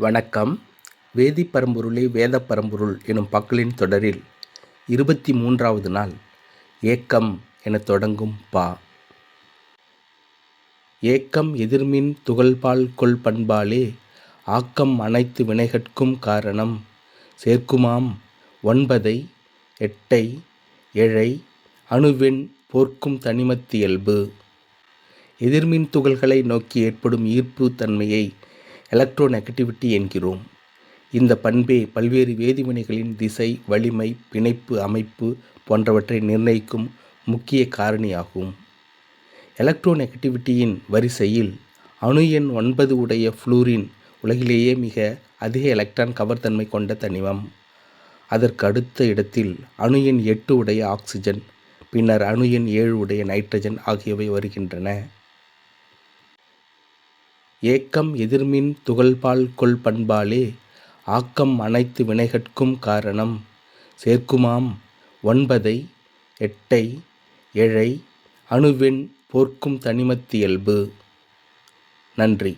வணக்கம். வேதிப்பரம்பொருளே வேதப்பரம்பொருள் எனும் பக்கலின் தொடரில் இருபத்தி மூன்றாவது நாள். ஏக்கம் எனத் தொடங்கும் பா. ஏக்கம் எதிர்மின் துகள்பால் கொள் பண்பாலே ஆக்கம் அனைத்து வினைகட்கும் காரணம். சேர்க்குமாம் ஒன்பதை எட்டை எழை அணுவெண் போர்க்கும் தனிமத்தியல்பு எதிர்மின் துகள்களை நோக்கி ஏற்படும் ஈர்ப்பு தன்மையை எலக்ட்ரோநெகட்டிவிட்டி என்கிறோம். இந்த பண்பே பல்வேறு வேதிவினைகளின் திசை வலிமை பிணைப்பு அமைப்பு போன்றவற்றை நிர்ணயிக்கும் முக்கிய காரணியாகும். எலக்ட்ரோநெகட்டிவிட்டியின் வரிசையில் அணு எண் ஒன்பது உடைய ஃப்ளூரின் உலகிலேயே மிக அதிக எலக்ட்ரான் கவர்தன்மை கொண்ட தனிமம். அதற்கு அடுத்த இடத்தில் அணு எண் எட்டு உடைய ஆக்சிஜன் பின்னர் அணு எண் ஏழு உடைய நைட்ரஜன் ஆகியவை வருகின்றன. ஏக்கம் எதிர்மின் துகள்பால் கொள் பண்பாலே ஆக்கம் அனைத்து வினைகட்கும் காரணம். சேர்க்குமாம் ஒன்பதை எட்டை எழை அணுவெண் போர்க்கும் தனிமத்தியல்பு நன்றி.